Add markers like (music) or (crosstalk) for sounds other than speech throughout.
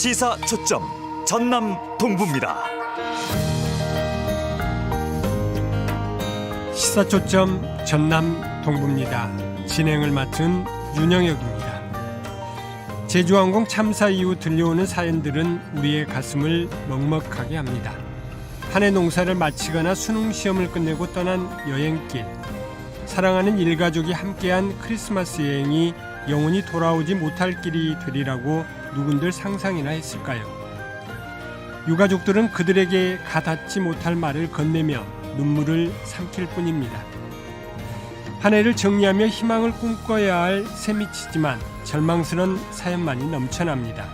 시사 초점 전남 동부입니다. 시사 초점 전남 동부입니다. 진행을 맡은 윤영혁입니다. 제주항공 참사 이후 들려오는 사연들은 우리의 가슴을 먹먹하게 합니다. 한 해 농사를 마치거나 수능 시험을 끝내고 떠난 여행길, 사랑하는 일가족이 함께한 크리스마스 여행이 영원히 돌아오지 못할 길이 되리라고 누군들 상상이나 했을까요? 유가족들은 그들에게 가닿지 못할 말을 건네며 눈물을 삼킬 뿐입니다. 한 해를 정리하며 희망을 꿈꿔야 할 셈이치지만 절망스런 사연만이 넘쳐납니다.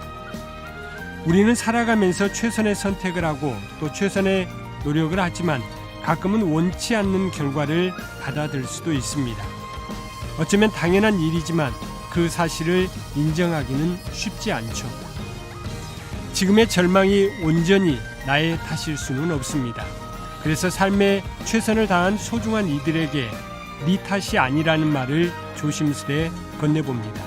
우리는 살아가면서 최선의 선택을 하고 또 최선의 노력을 하지만 가끔은 원치 않는 결과를 받아들 수도 있습니다. 어쩌면 당연한 일이지만 그 사실을 인정하기는 쉽지 않죠. 지금의 절망이 온전히 나의 탓일 수는 없습니다. 그래서 삶에 최선을 다한 소중한 이들에게 네 탓이 아니라는 말을 조심스레 건네봅니다.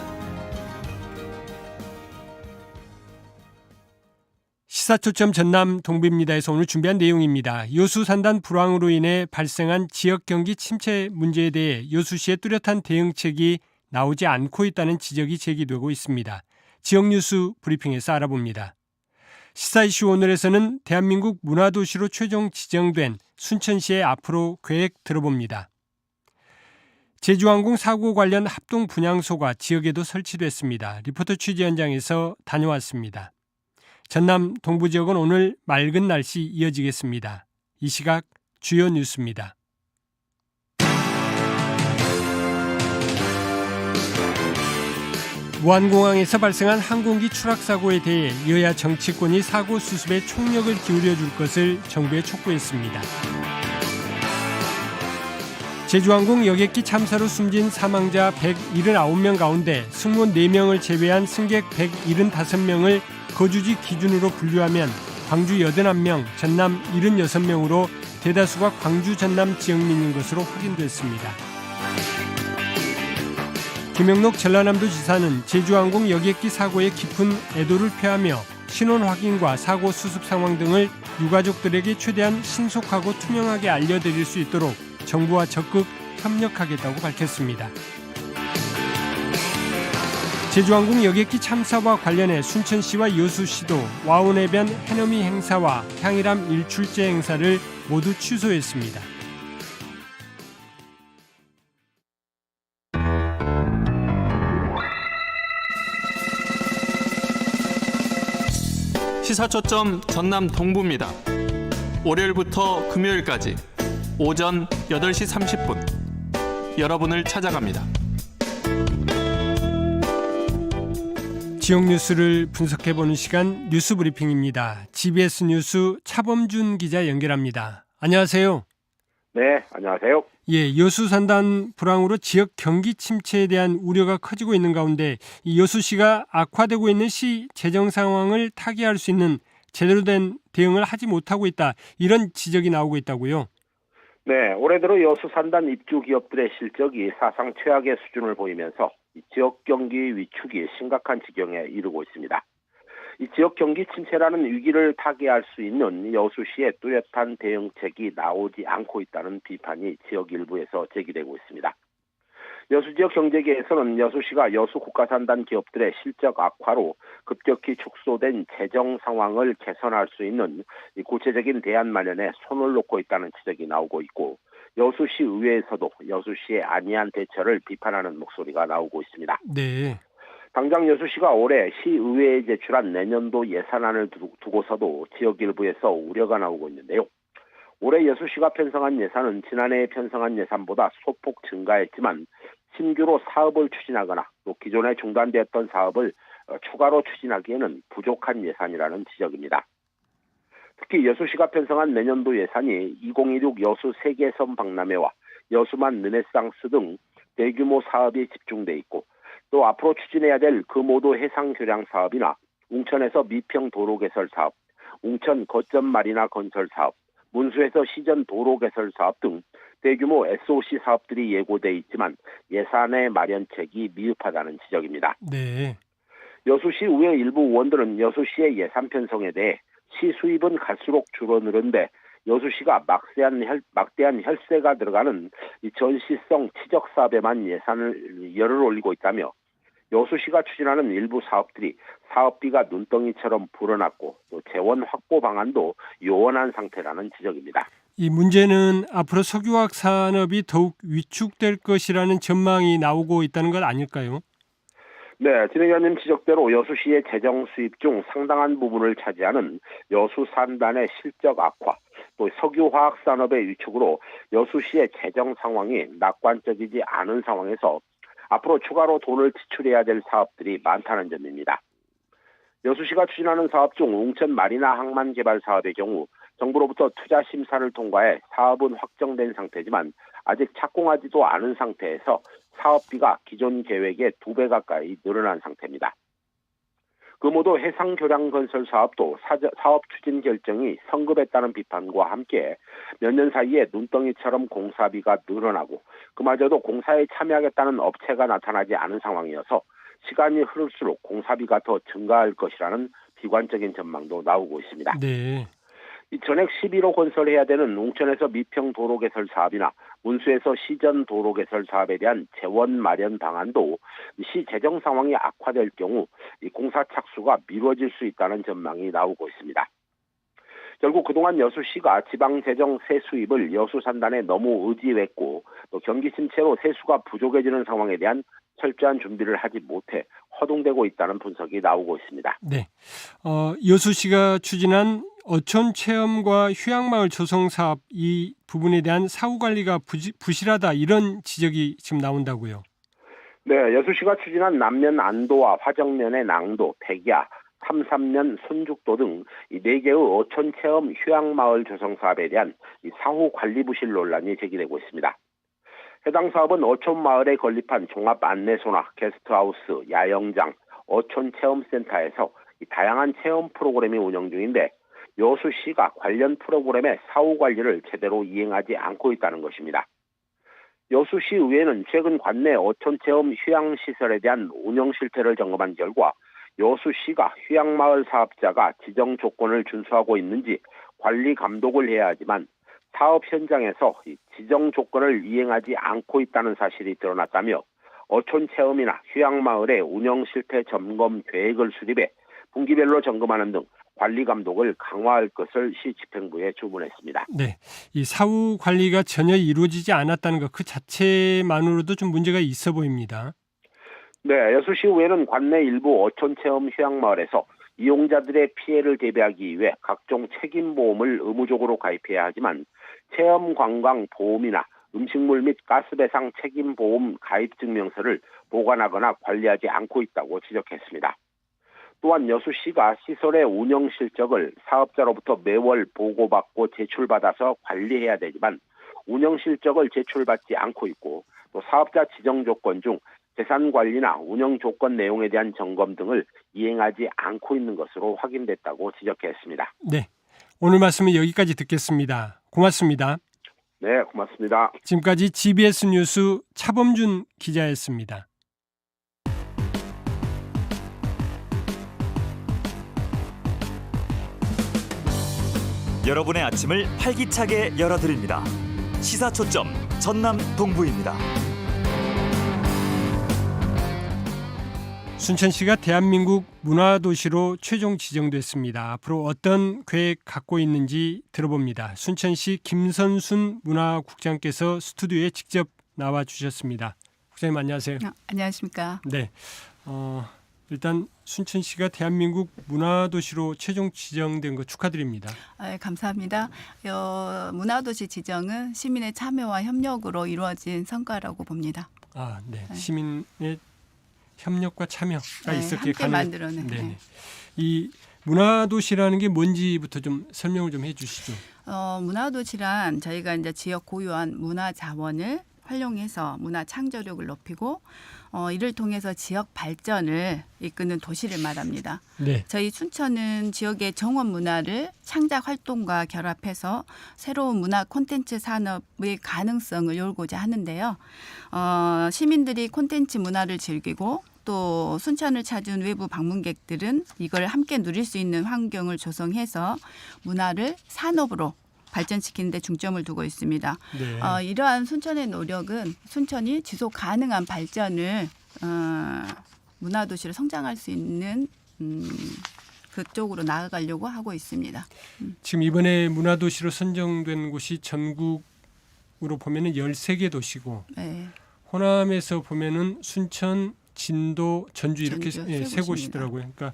시사초점 전남 동부입니다에서 오늘 준비한 내용입니다. 여수 산단 불황으로 인해 발생한 지역 경기 침체 문제에 대해 여수시의 뚜렷한 대응책이 나오지 않고 있다는 지적이 제기되고 있습니다. 지역 뉴스 브리핑에서 알아봅니다. 시사 이슈 오늘에서는 대한민국 문화도시로 최종 지정된 순천시의 앞으로 계획 들어봅니다. 제주항공 사고 관련 합동 분향소가 지역에도 설치됐습니다. 리포터 취재 현장에서 다녀왔습니다. 전남 동부 지역은 오늘 맑은 날씨 이어지겠습니다. 이 시각 주요 뉴스입니다. 무안공항에서 발생한 항공기 추락 사고에 대해 여야 정치권이 사고 수습에 총력을 기울여 줄 것을 정부에 촉구했습니다. 제주항공 여객기 참사로 숨진 사망자 179명 가운데 승무원 4명을 제외한 승객 175명을 거주지 기준으로 분류하면 광주 81명, 전남 76명으로 대다수가 광주 전남 지역민인 것으로 확인됐습니다. 김영록 전라남도 지사는 제주항공 여객기 사고에 깊은 애도를 표하며 신원 확인과 사고 수습 상황 등을 유가족들에게 최대한 신속하고 투명하게 알려드릴 수 있도록 정부와 적극 협력하겠다고 밝혔습니다. 제주항공 여객기 참사와 관련해 순천시와 여수시도 와운해변 해넘이 행사와 향일암 일출제 행사를 모두 취소했습니다. 시사초점 전남 동부입니다. 월요일부터 금요일까지 오전 8시 30분 여러분을 찾아갑니다. 지역 뉴스를 분석해 보는 시간 뉴스 브리핑입니다. GBS 뉴스 차범준 기자 연결합니다. 안녕하세요. 네, 안녕하세요. 예, 여수 산단 불황으로 지역 경기 침체에 대한 우려가 커지고 있는 가운데 이 여수시가 악화되고 있는 시 재정 상황을 타개할 수 있는 제대로 된 대응을 하지 못하고 있다. 이런 지적이 나오고 있다고요. 네, 올해 들어 여수 산단 입주 기업들의 실적이 사상 최악의 수준을 보이면서 지역 경기 위축이 심각한 지경에 이르고 있습니다. 이 지역 경기 침체라는 위기를 타개할 수 있는 여수시의 뚜렷한 대응책이 나오지 않고 있다는 비판이 지역 일부에서 제기되고 있습니다. 여수 지역 경제계에서는 여수시가 여수 국가산단 기업들의 실적 악화로 급격히 축소된 재정 상황을 개선할 수 있는 구체적인 대안 마련에 손을 놓고 있다는 지적이 나오고 있고 여수시 의회에서도 여수시의 안이한 대처를 비판하는 목소리가 나오고 있습니다. 네. 당장 여수시가 올해 시의회에 제출한 내년도 예산안을 두고서도 지역 일부에서 우려가 나오고 있는데요. 올해 여수시가 편성한 예산은 지난해 편성한 예산보다 소폭 증가했지만 신규로 사업을 추진하거나 또 기존에 중단되었던 사업을 추가로 추진하기에는 부족한 예산이라는 지적입니다. 특히 여수시가 편성한 내년도 예산이 2016 여수 세계섬 박람회와 여수만 르네상스 등 대규모 사업이 집중돼 있고 또 앞으로 추진해야 될 금오도 해상 교량 사업이나 웅천에서 미평 도로 개설 사업, 웅천 거점 마리나 건설 사업, 문수에서 시전 도로 개설 사업 등 대규모 SOC 사업들이 예고돼 있지만 예산의 마련책이 미흡하다는 지적입니다. 네. 여수시 의회 일부 의원들은 여수시의 예산 편성에 대해 시 수입은 갈수록 줄어드는데 여수시가 막대한, 혈, 막대한 혈세가 들어가는 이 전시성 치적 사업에만 예산을 열을 올리고 있다며 여수시가 추진하는 일부 사업들이 사업비가 눈덩이처럼 불어났고 또 재원 확보 방안도 요원한 상태라는 지적입니다. 이 문제는 앞으로 석유화학 산업이 더욱 위축될 것이라는 전망이 나오고 있다는 것 아닐까요? 네, 진행위원님 지적대로 여수시의 재정 수입 중 상당한 부분을 차지하는 여수 산단의 실적 악화, 또 석유화학 산업의 위축으로 여수시의 재정 상황이 낙관적이지 않은 상황에서 앞으로 추가로 돈을 지출해야 될 사업들이 많다는 점입니다. 여수시가 추진하는 사업 중 웅천 마리나 항만 개발 사업의 경우 정부로부터 투자 심사를 통과해 사업은 확정된 상태지만 아직 착공하지도 않은 상태에서 사업비가 기존 계획의 두 배 가까이 늘어난 상태입니다. 그 모두 해상 교량 건설 사업도 사업 추진 결정이 성급했다는 비판과 함께 몇 년 사이에 눈덩이처럼 공사비가 늘어나고 그마저도 공사에 참여하겠다는 업체가 나타나지 않은 상황이어서 시간이 흐를수록 공사비가 더 증가할 것이라는 비관적인 전망도 나오고 있습니다. 네. 이 전액 11호 건설해야 되는 웅천에서 미평 도로 개설 사업이나 문수에서 시전 도로 개설 사업에 대한 재원 마련 방안도 시 재정 상황이 악화될 경우 이 공사 착수가 미뤄질 수 있다는 전망이 나오고 있습니다. 결국 그동안 여수시가 지방 재정 세수입을 여수 산단에 너무 의지했고 또 경기 침체로 세수가 부족해지는 상황에 대한 철저한 준비를 하지 못해 허둥대고 있다는 분석이 나오고 있습니다. 네. 어, 여수시가 추진한 어촌 체험과 휴양마을 조성 사업 이 부분에 대한 사후 관리가 부실하다 이런 지적이 지금 나온다고요. 네, 여수시가 추진한 남면 안도와 화정면의 낭도, 백야, 삼삼면 손죽도 등 이 네 개의 어촌 체험 휴양마을 조성 사업에 대한 이 사후 관리 부실 논란이 제기되고 있습니다. 해당 사업은 어촌 마을에 건립한 종합 안내소나 게스트하우스, 야영장, 어촌 체험센터에서 이 다양한 체험 프로그램이 운영 중인데 여수시가 관련 프로그램의 사후 관리를 제대로 이행하지 않고 있다는 것입니다. 여수시 의회는 최근 관내 어촌 체험 휴양 시설에 대한 운영 실태를 점검한 결과 여수시가 휴양마을 사업자가 지정 조건을 준수하고 있는지 관리 감독을 해야 하지만 사업 현장에서 이 지정 조건을 이행하지 않고 있다는 사실이 드러났다며 어촌 체험이나 휴양마을의 운영 실태 점검 계획을 수립해 분기별로 점검하는 등 관리 감독을 강화할 것을 시 집행부에 주문했습니다. 네. 이 사후 관리가 전혀 이루어지지 않았다는 것 그 자체만으로도 좀 문제가 있어 보입니다. 네, 여수시 의회는 관내 일부 어촌 체험 휴양마을에서 이용자들의 피해를 대비하기 위해 각종 책임보험을 의무적으로 가입해야 하지만 체험관광 보험이나 음식물 및 가스배상 책임보험 가입 증명서를 보관하거나 관리하지 않고 있다고 지적했습니다. 또한 여수시가 시설의 운영 실적을 사업자로부터 매월 보고받고 제출받아서 관리해야 되지만 운영 실적을 제출받지 않고 있고 또 사업자 지정 조건 중 재산 관리나 운영 조건 내용에 대한 점검 등을 이행하지 않고 있는 것으로 확인됐다고 지적했습니다. 네. 오늘 말씀은 여기까지 듣겠습니다. 고맙습니다. 네, 고맙습니다. 지금까지 GBS 뉴스 차범준 기자였습니다. 여러분의 아침을 활기차게 열어드립니다. 시사 초점 전남 동부입니다. 순천시가 대한민국 문화도시로 최종 지정됐습니다. 앞으로 어떤 계획 갖고 있는지 들어봅니다. 순천시 김선순 문화국장께서 스튜디오에 직접 나와 주셨습니다. 국장님 안녕하세요. 어, 안녕하십니까. 네. 어, 일단 순천시가 대한민국 문화도시로 최종 지정된 거 축하드립니다. 아, 예, 감사합니다. 어, 문화도시 지정은 시민의 참여와 협력으로 이루어진 성과라고 봅니다. 아, 네. 네. 시민의 협력과 참여가 네, 있었기에 가능-. 네네. 네. 이 문화도시라는 게 뭔지부터 좀 설명을 좀 해주시죠. 어, 문화도시란 저희가 이제 지역 고유한 문화 자원을 활용해서 문화 창조력을 높이고 어, 이를 통해서 지역 발전을 이끄는 도시를 말합니다. 네. 저희 춘천은 지역의 정원 문화를 창작 활동과 결합해서 새로운 문화 콘텐츠 산업의 가능성을 열고자 하는데요. 어, 시민들이 콘텐츠 문화를 즐기고 또 순천을 찾은 외부 방문객들은 이걸 함께 누릴 수 있는 환경을 조성해서 문화를 산업으로 발전시키는 데 중점을 두고 있습니다. 네. 어, 이러한 순천의 노력은 순천이 지속 가능한 발전을 어, 문화도시로 성장할 수 있는 음, 그쪽으로 나아가려고 하고 있습니다. 지금 이번에 문화도시로 선정된 곳이 전국으로 보면은 13개 도시고 네. 호남에서 보면은 순천, 진도, 전주 이렇게 전주, 예, 세세 곳입니다. 곳이더라고요. 그러니까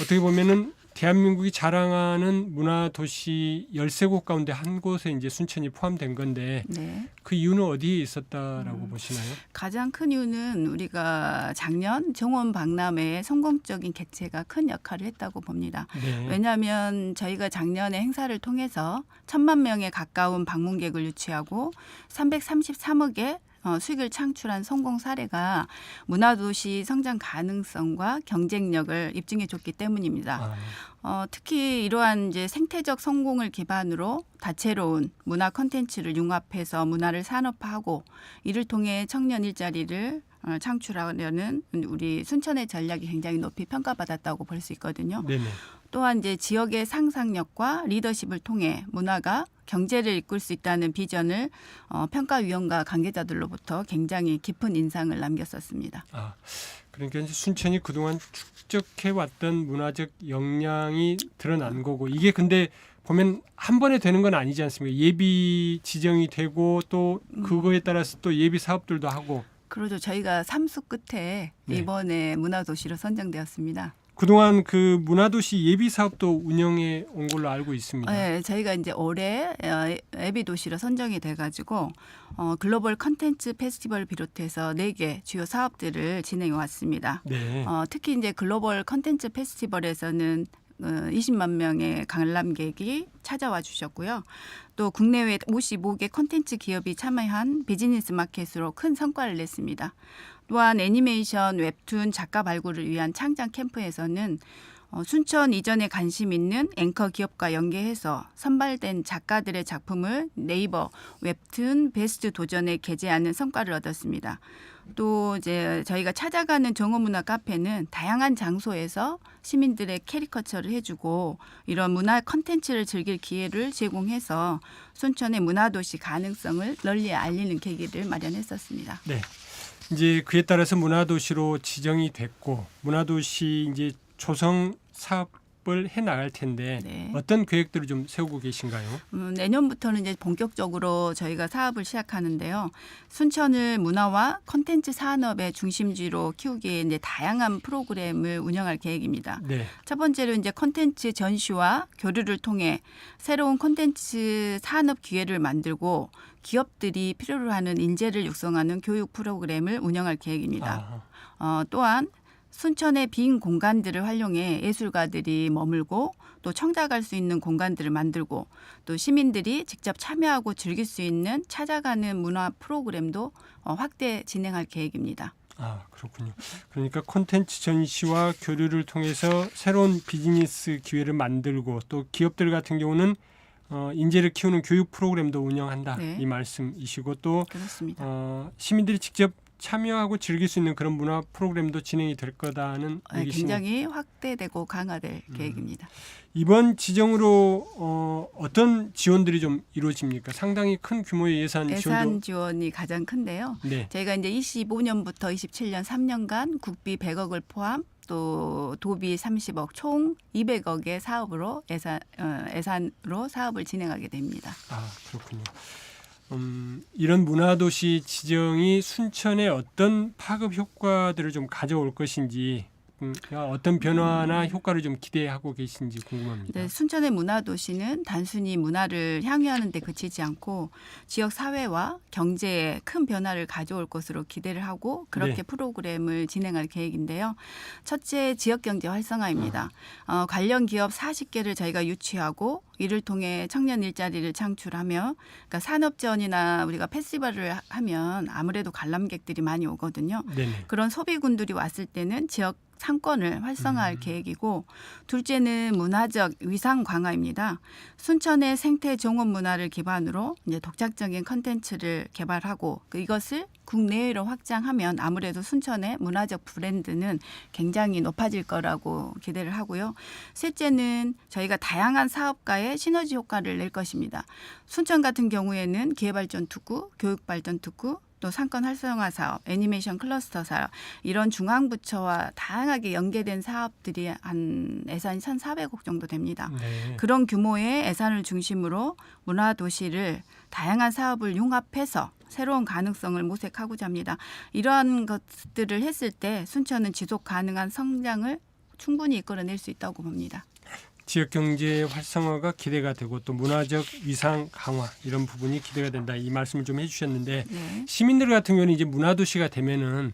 어떻게 보면은 대한민국이 자랑하는 문화 도시 13곳 가운데 한 곳에 이제 순천이 포함된 건데 네. 그 이유는 어디에 있었다라고 음. 보시나요? 가장 큰 이유는 우리가 작년 정원 박람회의 성공적인 개최가 큰 역할을 했다고 봅니다. 네. 왜냐하면 저희가 작년에 행사를 통해서 천만 명에 가까운 방문객을 유치하고 333억의 어, 수익을 창출한 성공 사례가 문화도시 성장 가능성과 경쟁력을 입증해 줬기 때문입니다. 아, 어, 특히 이러한 이제 생태적 성공을 기반으로 다채로운 문화 콘텐츠를 융합해서 문화를 산업화하고 이를 통해 청년 일자리를 어, 창출하려는 우리 순천의 전략이 굉장히 높이 평가받았다고 볼 수 있거든요. 네네. 또한 이제 지역의 상상력과 리더십을 통해 문화가 경제를 이끌 수 있다는 비전을 어, 평가위원과 관계자들로부터 굉장히 깊은 인상을 남겼었습니다. 아, 그러니까 이제 순천이 그동안 축적해 왔던 문화적 역량이 드러난 거고 이게 근데 보면 한 번에 되는 건 아니지 않습니까? 예비 지정이 되고 또 음. 그거에 따라서 또 예비 사업들도 하고 그러죠. 저희가 삼수 끝에 네. 이번에 문화도시로 선정되었습니다. 그동안 그 문화도시 예비 사업도 운영해 온 걸로 알고 있습니다. 네, 저희가 이제 올해 어, 애비 도시로 선정이 돼가지고 어, 글로벌 컨텐츠 페스티벌 비롯해서 네 개 주요 사업들을 진행해 왔습니다. 네. 어, 특히 이제 글로벌 컨텐츠 페스티벌에서는 어, 20만 명의 관람객이 찾아와 주셨고요. 또 국내외 55개 컨텐츠 기업이 참여한 비즈니스 마켓으로 큰 성과를 냈습니다. 또한 애니메이션, 웹툰 작가 발굴을 위한 창작 캠프에서는 어, 순천 이전에 관심 있는 앵커 기업과 연계해서 선발된 작가들의 작품을 네이버 웹툰 베스트 도전에 게재하는 성과를 얻었습니다. 또 이제 저희가 찾아가는 정오문화 카페는 다양한 장소에서 시민들의 캐리커처를 해주고 이런 문화 컨텐츠를 즐길 기회를 제공해서 순천의 문화도시 가능성을 널리 알리는 계기를 마련했었습니다. 네. 이제 그에 따라서 문화도시로 지정이 됐고 문화도시 이제 조성 사업 을해 나갈 텐데 네. 어떤 계획들을 좀 세우고 계신가요? 음, 내년부터는 이제 본격적으로 저희가 사업을 시작하는데요. 순천을 문화와 컨텐츠 산업의 중심지로 키우기에 이제 다양한 프로그램을 운영할 계획입니다. 네. 첫 번째로 이제 컨텐츠 전시와 교류를 통해 새로운 컨텐츠 산업 기회를 만들고 기업들이 필요로 하는 인재를 육성하는 교육 프로그램을 운영할 계획입니다. 아, 어, 또한 순천의 빈 공간들을 활용해 예술가들이 머물고 또 청작할 수 있는 공간들을 만들고 또 시민들이 직접 참여하고 즐길 수 있는 찾아가는 문화 프로그램도 어, 확대 진행할 계획입니다. 아 그렇군요. 그러니까 콘텐츠 전시와 교류를 통해서 새로운 비즈니스 기회를 만들고 또 기업들 같은 경우는 어, 인재를 키우는 교육 프로그램도 운영한다 네. 이 말씀이시고 또 그렇습니다. 어, 시민들이 직접 참여하고 즐길 수 있는 그런 문화 프로그램도 진행이 될 거다는 네. 굉장히 확대되고 강화될 음. 계획입니다. 이번 지정으로 어, 어떤 지원들이 좀 이루어집니까? 상당히 큰 규모의 예산, 예산 지원도 지원이 가장 큰데요. 네. 저희가 이제 25년부터 27년 3년간 국비 100억을 포함 또 도비 30억 총 200억의 사업으로 예산 어, 예산으로 사업을 진행하게 됩니다. 아 그렇군요. 음, 이런 문화도시 지정이 순천에 어떤 파급 효과들을 좀 가져올 것인지 음, 어떤 변화나 효과를 좀 기대하고 계신지 궁금합니다. 네, 순천의 문화 도시는 단순히 문화를 향유하는 데 그치지 않고 지역 사회와 경제에 큰 변화를 가져올 것으로 기대를 하고 그렇게 네. 프로그램을 진행할 계획인데요. 첫째 지역 경제 활성화입니다. 어, 관련 기업 40개를 저희가 유치하고 이를 통해 청년 일자리를 창출하며 그러니까 산업 지원이나 우리가 페스티벌을 하- 하면 아무래도 관람객들이 많이 오거든요. 네네. 그런 소비군들이 왔을 때는 지역 상권을 활성화할 음. 계획이고 둘째는 문화적 위상 강화입니다. 순천의 생태 종업 문화를 기반으로 이제 독자적인 컨텐츠를 개발하고 그 이것을 국내외로 확장하면 아무래도 순천의 문화적 브랜드는 굉장히 높아질 거라고 기대를 하고요. 셋째는 저희가 다양한 사업과의 시너지 효과를 낼 것입니다. 순천 같은 경우에는 기회발전 특구, 교육발전 특구, 또 상권 활성화 사업, 애니메이션 클러스터 사업 이런 중앙부처와 다양하게 연계된 사업들이 한 예산이 1,400억 정도 됩니다. 네. 그런 규모의 예산을 중심으로 문화 도시를 다양한 사업을 융합해서 새로운 가능성을 모색하고자 합니다. 이러한 것들을 했을 때 순천은 지속 가능한 성장을 충분히 이끌어낼 수 있다고 봅니다. 지역 경제 활성화가 기대가 되고 또 문화적 위상 강화 이런 부분이 기대가 된다 이 말씀을 좀 해주셨는데 네. 시민들 같은 경우는 이제 문화 도시가 되면은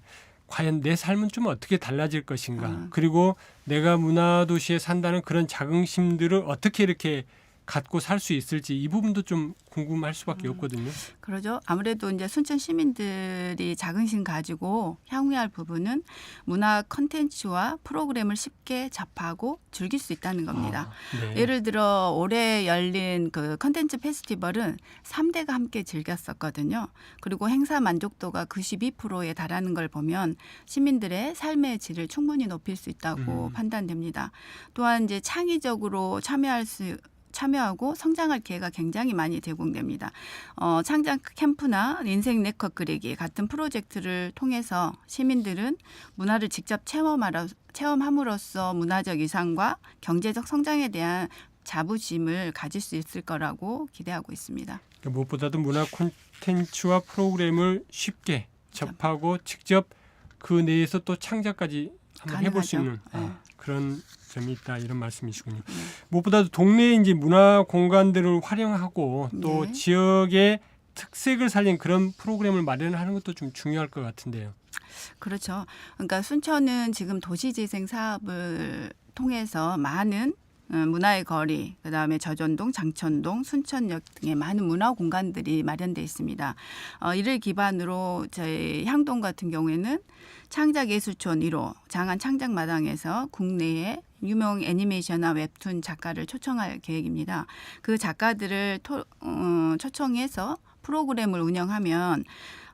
과연 내 삶은 좀 어떻게 달라질 것인가 아. 그리고 내가 문화 도시에 산다는 그런 자긍심들을 어떻게 이렇게 갖고 살 수 있을지 이 부분도 좀 궁금할 수밖에 음. 없거든요. 그러죠. 아무래도 이제 순천 시민들이 자긍심 가지고 향유할 부분은 문화 컨텐츠와 프로그램을 쉽게 접하고 즐길 수 있다는 겁니다. 네. 예를 들어 올해 열린 그 컨텐츠 페스티벌은 3대가 함께 즐겼었거든요. 그리고 행사 만족도가 92%에 달하는 걸 보면 시민들의 삶의 질을 충분히 높일 수 있다고 음. 판단됩니다. 또한 이제 창의적으로 참여할 수 참여하고 성장할 기회가 굉장히 많이 제공됩니다. 어, 창작 캠프나 인생 네컷 그리기 같은 프로젝트를 통해서 시민들은 문화를 직접 체험하러, 체험함으로써 문화적 이상과 경제적 성장에 대한 자부심을 가질 수 있을 거라고 기대하고 있습니다. 그러니까 무엇보다도 문화 콘텐츠와 프로그램을 쉽게 접하고 직접 그 내에서 또 창작까지 한번 해볼 수 가능하죠. 있는 네. 아, 그런 점이 있다 이런 말씀이시군요. 무엇보다도 동네의 이제 문화 공간들을 활용하고 또 네. 지역의 특색을 살린 그런 프로그램을 마련하는 것도 좀 중요할 것 같은데요. 그렇죠. 그러니까 순천은 지금 도시재생 사업을 통해서 많은 어, 문화의 거리, 그다음에 저전동, 장천동, 순천역 등의 많은 문화 공간들이 마련돼 있습니다. 어, 이를 기반으로 저희 향동 같은 경우에는 창작예술촌 1호 장안 창작마당에서 국내의 유명 애니메이션이나 웹툰 작가를 초청할 계획입니다. 그 작가들을 토, 어, 초청해서 프로그램을 운영하면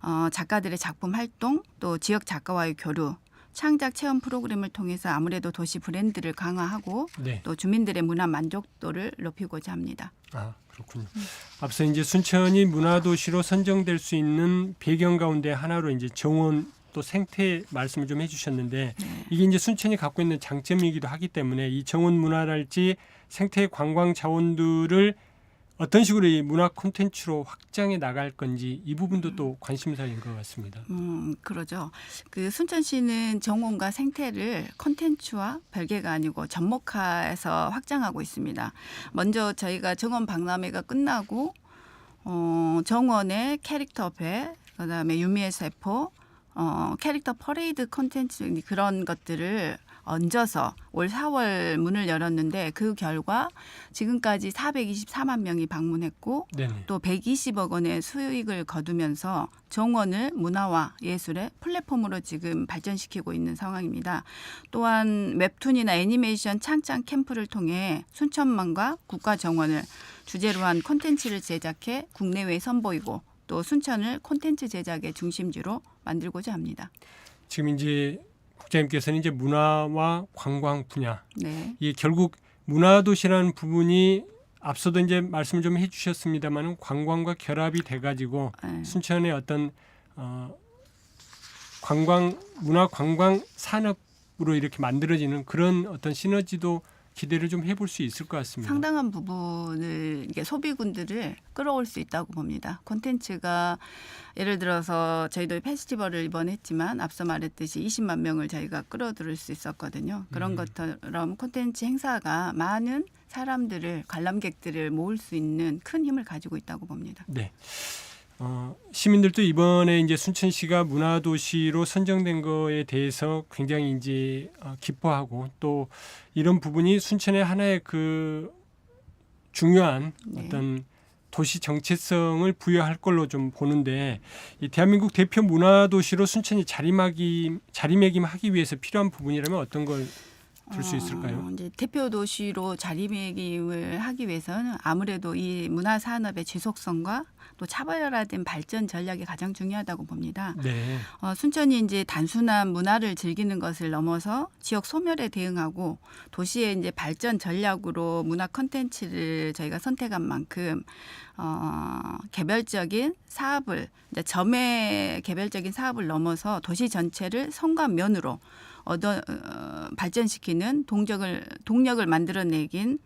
어, 작가들의 작품 활동 또 지역 작가와의 교류 창작 체험 프로그램을 통해서 아무래도 도시 브랜드를 강화하고 네. 또 주민들의 문화 만족도를 높이고자 합니다. 아 그렇군요. 앞서 이제 순천이 문화 도시로 선정될 수 있는 배경 가운데 하나로 이제 정원 또 생태 말씀을 좀 해주셨는데 네. 이게 이제 순천이 갖고 있는 장점이기도 하기 때문에 이 정원 문화랄지 생태 관광 자원들을 어떤 식으로 이 문화 콘텐츠로 확장해 나갈 건지 이 부분도 또 관심사인 것 같습니다. 음, 그러죠. 그 순천시는 정원과 생태를 컨텐츠와 별개가 아니고 접목해서 확장하고 있습니다. 먼저 저희가 정원 박람회가 끝나고 어, 정원의 캐릭터 배, 그다음에 유미의 세포, 어, 캐릭터 퍼레이드 컨텐츠 그런 것들을 얹어서 올 4월 문을 열었는데 그 결과 지금까지 424만 명이 방문했고 네네. 또 120억 원의 수익을 거두면서 정원을 문화와 예술의 플랫폼으로 지금 발전시키고 있는 상황입니다. 또한 웹툰이나 애니메이션 창작 캠프를 통해 순천만과 국가 정원을 주제로 한 콘텐츠를 제작해 국내외에 선보이고 또 순천을 콘텐츠 제작의 중심지로 만들고자 합니다. 지금 이제 국장님께서는 이제 문화와 관광 분야 네. 이게 결국 문화 도시라는 부분이 앞서도 이제 말씀 좀 해주셨습니다만은 관광과 결합이 돼가지고 네. 순천의 어떤 어, 관광 문화 관광 산업으로 이렇게 만들어지는 그런 어떤 시너지도 기대를 좀 해볼 수 있을 것 같습니다. 상당한 부분을 이게 소비군들을 끌어올 수 있다고 봅니다. 콘텐츠가 예를 들어서 저희도 페스티벌을 이번에 했지만 앞서 말했듯이 20만 명을 저희가 끌어들일 수 있었거든요. 그런 음. 것처럼 콘텐츠 행사가 많은 사람들을 관람객들을 모을 수 있는 큰 힘을 가지고 있다고 봅니다. 네. 어, 시민들도 이번에 이제 순천시가 문화도시로 선정된 거에 대해서 굉장히 이제 어, 기뻐하고 또 이런 부분이 순천의 하나의 그 중요한 네. 어떤 도시 정체성을 부여할 걸로 좀 보는데 이 대한민국 대표 문화도시로 순천이 자리매김 자리매김하기 위해서 필요한 부분이라면 어떤 걸 줄수 있을까요? 어, 이제 대표 도시로 자리매김을 하기 위해서는 아무래도 이 문화 산업의 지속성과 또 차별화된 발전 전략이 가장 중요하다고 봅니다. 네. 어, 순천이 이제 단순한 문화를 즐기는 것을 넘어서 지역 소멸에 대응하고 도시의 이제 발전 전략으로 문화 컨텐츠를 저희가 선택한 만큼 어, 개별적인 사업을 이제 점의 개별적인 사업을 넘어서 도시 전체를 성과 면으로 얻어 어, 발전시키는 동력을 동력을 만들어내긴 음,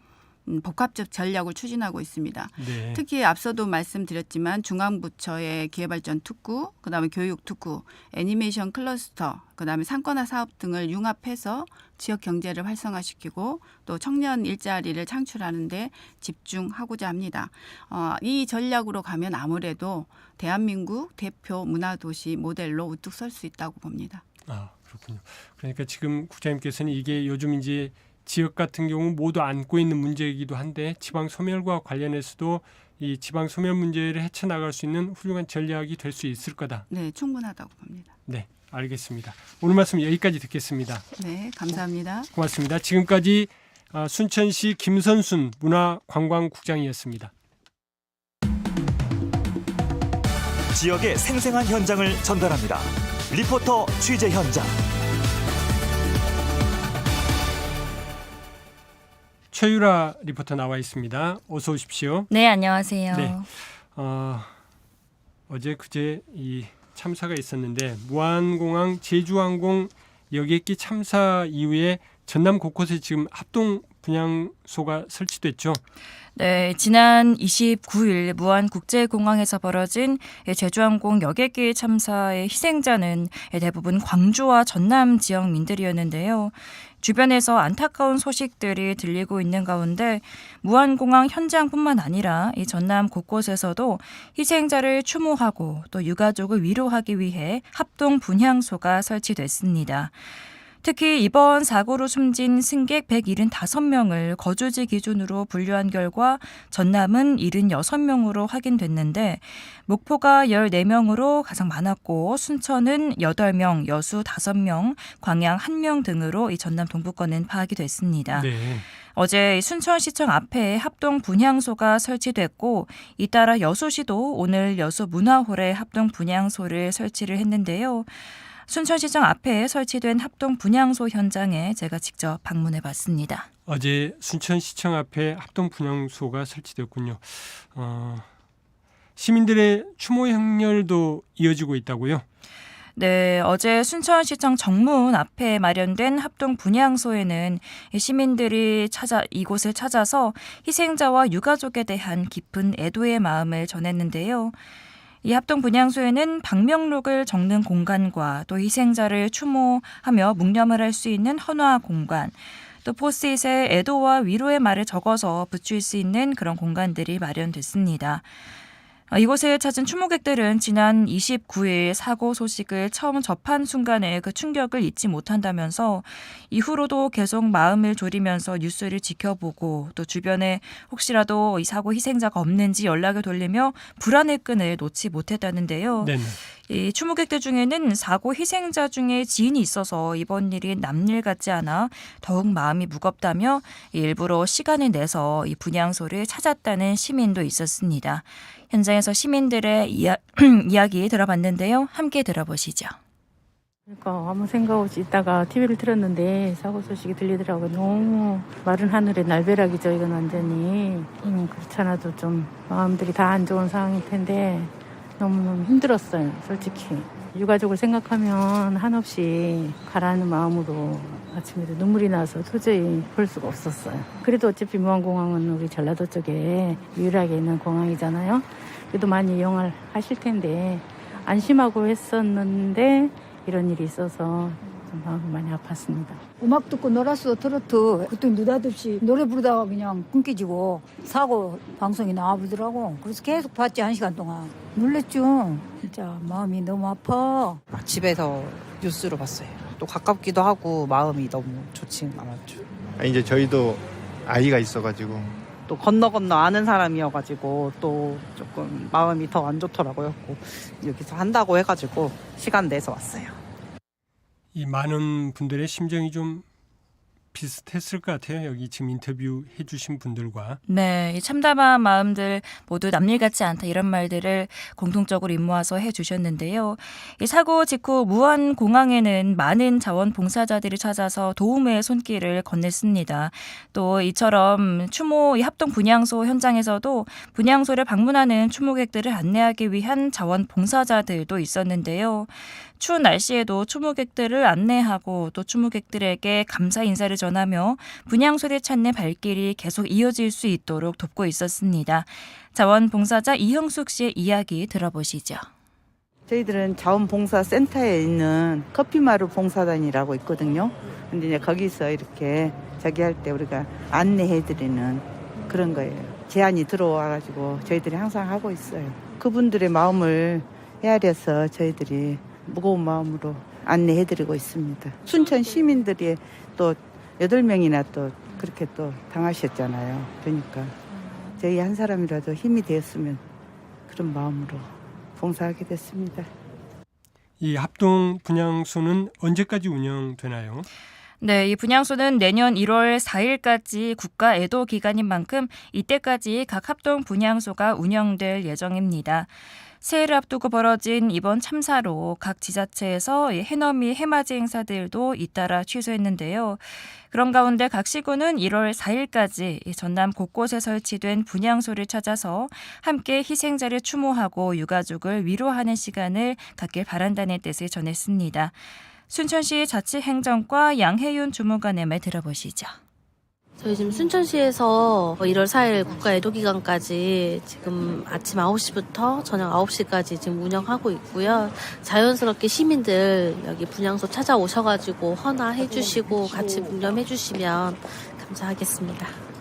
복합적 전략을 추진하고 있습니다. 네. 특히 앞서도 말씀드렸지만 중앙부처의 기회발전 특구, 그다음에 교육 특구, 애니메이션 클러스터, 그다음에 상권화 사업 등을 융합해서 지역 경제를 활성화시키고 또 청년 일자리를 창출하는데 집중하고자 합니다. 어, 이 전략으로 가면 아무래도 대한민국 대표 문화도시 모델로 우뚝 설 수 있다고 봅니다. 아 그렇군요. 그러니까 지금 국장님께서는 이게 요즘 이제 지역 같은 경우 모두 안고 있는 문제이기도 한데 지방 소멸과 관련해서도 이 지방 소멸 문제를 헤쳐나갈 수 있는 훌륭한 전략이 될 수 있을 거다. 네, 충분하다고 봅니다. 네, 알겠습니다. 오늘 말씀 여기까지 듣겠습니다. 네, 감사합니다. 고맙습니다. 지금까지 아, 순천시 김선순 문화관광국장이었습니다. 지역의 생생한 현장을 전달합니다. 리포터 취재 현장. 최유라 리포터 나와 있습니다. 어서 오십시오. 네, 안녕하세요. 네. 어, 어제 그제 이 참사가 있었는데 무안공항 제주항공 여객기 참사 이후에 전남 곳곳에 지금 합동 분향소가 설치됐죠. 네, 지난 29일 무안 국제공항에서 벌어진 제주항공 여객기 참사의 희생자는 대부분 광주와 전남 지역민들이었는데요. 주변에서 안타까운 소식들이 들리고 있는 가운데 무안공항 현장뿐만 아니라 이 전남 곳곳에서도 희생자를 추모하고 또 유가족을 위로하기 위해 합동 분향소가 설치됐습니다. 특히 이번 사고로 숨진 승객 175명을 거주지 기준으로 분류한 결과 전남은 76명으로 확인됐는데 목포가 14명으로 가장 많았고 순천은 8명, 여수 5명, 광양 1명 등으로 이 전남 동부권은 파악이 됐습니다. 네. 어제 순천시청 앞에 합동 분향소가 설치됐고 잇따라 여수시도 오늘 여수 문화홀에 합동 분향소를 설치를 했는데요. 순천시청 앞에 설치된 합동 분향소 현장에 제가 직접 방문해 봤습니다. 어제 순천시청 앞에 합동 분향소가 설치됐군요. 어, 시민들의 추모 행렬도 이어지고 있다고요? 네, 어제 순천시청 정문 앞에 마련된 합동 분향소에는 시민들이 찾아 이곳을 찾아서 희생자와 유가족에 대한 깊은 애도의 마음을 전했는데요. 이 합동 분향소에는 방명록을 적는 공간과 또 희생자를 추모하며 묵념을 할 수 있는 헌화 공간, 또 포스트잇에 애도와 위로의 말을 적어서 붙일 수 있는 그런 공간들이 마련됐습니다. 어, 이곳을 찾은 추모객들은 지난 29일 사고 소식을 처음 접한 순간에 그 충격을 잊지 못한다면서 이후로도 계속 마음을 졸이면서 뉴스를 지켜보고 또 주변에 혹시라도 이 사고 희생자가 없는지 연락을 돌리며 불안의 끈을 놓지 못했다는데요. 네. 이 추모객들 중에는 사고 희생자 중에 지인이 있어서 이번 일이 남일 같지 않아 더욱 마음이 무겁다며 일부러 시간을 내서 이 분향소를 찾았다는 시민도 있었습니다. 현장에서 시민들의 이야, (clears throat) 이야기 들어봤는데요. 함께 들어보시죠. 그러니까 아무 생각 없이 있다가 TV를 틀었는데 사고 소식이 들리더라고요. 너무 마른 하늘의 날벼락이죠, 이건 완전히. 음, 그렇지 않아도 좀 마음들이 다 안 좋은 상황일 텐데 너무너무 힘들었어요, 솔직히. 유가족을 생각하면 한없이 가라는 마음으로 아침에도 눈물이 나서 도저히 볼 수가 없었어요. 그래도 어차피 무안공항은 우리 전라도 쪽에 유일하게 있는 공항이잖아요. 그래도 많이 이용을 하실 텐데 안심하고 했었는데 이런 일이 있어서 좀 마음이 많이 아팠습니다. 음악 듣고 놀았어 트로트 그때 느닷없이 노래 부르다가 그냥 끊기지고 사고 방송이 나와보더라고 그래서 계속 봤지 한 시간 동안 놀랬죠 진짜 마음이 너무 아파 아, 집에서 뉴스로 봤어요. 또 가깝기도 하고 마음이 너무 좋진 않았죠. 아, 이제 저희도 아이가 있어가지고 또 건너 건너 아는 사람이어가지고 또 조금 마음이 더 안 좋더라고요. 고 여기서 한다고 해가지고 시간 내서 왔어요. 이 많은 분들의 심정이 좀 비슷했을 것 같아요. 여기 지금 인터뷰 해주신 분들과 네, 이 참담한 마음들 모두 남일 같지 않다 이런 말들을 공통적으로 입모아서 해주셨는데요. 이 사고 직후 무안 공항에는 많은 자원봉사자들이 찾아서 도움의 손길을 건넸습니다. 또 이처럼 추모 이 합동 분향소 현장에서도 분향소를 방문하는 추모객들을 안내하기 위한 자원봉사자들도 있었는데요. 추운 날씨에도 추모객들을 안내하고 또 추모객들에게 감사 인사를 전하며 분향소를 찾는 발길이 계속 이어질 수 있도록 돕고 있었습니다. 자원봉사자 이형숙 씨의 이야기 들어보시죠. 저희들은 자원봉사센터에 있는 커피마루 봉사단이라고 있거든요. 근데 이제 거기서 이렇게 저기 할 때 우리가 안내해드리는 그런 거예요. 제안이 들어와가지고 저희들이 항상 하고 있어요. 그분들의 마음을 헤아려서 저희들이 무거운 마음으로 안내해드리고 있습니다. 순천 시민들이 또 여덟 명이나 또 그렇게 또 당하셨잖아요. 그러니까 저희 한 사람이라도 힘이 되었으면 그런 마음으로 봉사하게 됐습니다. 이 합동 분향소는 언제까지 운영되나요? 네, 이 분향소는 내년 1월 4일까지 국가 애도 기간인 만큼 이때까지 각 합동 분향소가 운영될 예정입니다. 새해를 앞두고 벌어진 이번 참사로 각 지자체에서 이 해넘이 해맞이 행사들도 잇따라 취소했는데요. 그런 가운데 각 시군은 1월 4일까지 이 전남 곳곳에 설치된 분향소를 찾아서 함께 희생자를 추모하고 유가족을 위로하는 시간을 갖길 바란다는 뜻을 전했습니다. 순천시 자치행정과 양혜윤 주무관의 말 들어보시죠. 저희 지금 순천시에서 1월 4일 국가 애도기간까지 지금 아침 9시부터 저녁 9시까지 지금 운영하고 있고요. 자연스럽게 시민들 여기 분향소 찾아오셔가지고 헌화해주시고 같이 묵념해주시면 감사하겠습니다.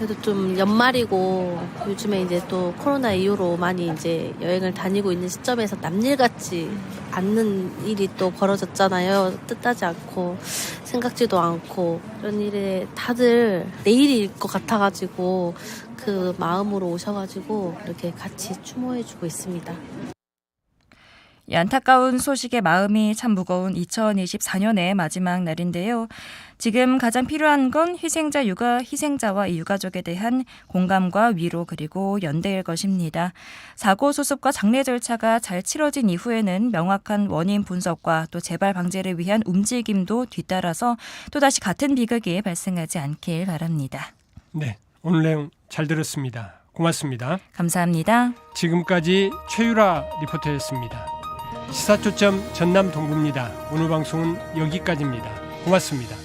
그래도 좀 연말이고 요즘에 이제 또 코로나 이후로 많이 이제 여행을 다니고 있는 시점에서 남일 같지 않는 일이 또 벌어졌잖아요. 뜻하지 않고 생각지도 않고 그런 일에 다들 내일일 것 같아가지고 그 마음으로 오셔가지고 이렇게 같이 추모해주고 있습니다. 이 안타까운 소식에 마음이 참 무거운 2024년의 마지막 날인데요. 지금 가장 필요한 건 희생자 육아 희생자와 이 유가족에 대한 공감과 위로 그리고 연대일 것입니다. 사고 수습과 장례 절차가 잘 치러진 이후에는 명확한 원인 분석과 또 재발 방지를 위한 움직임도 뒤따라서 또다시 같은 비극이 발생하지 않길 바랍니다. 네, 오늘 내용 잘 들었습니다. 고맙습니다. 감사합니다. 지금까지 최유라 리포터였습니다. 시사초점 전남 동부입니다. 오늘 방송은 여기까지입니다. 고맙습니다.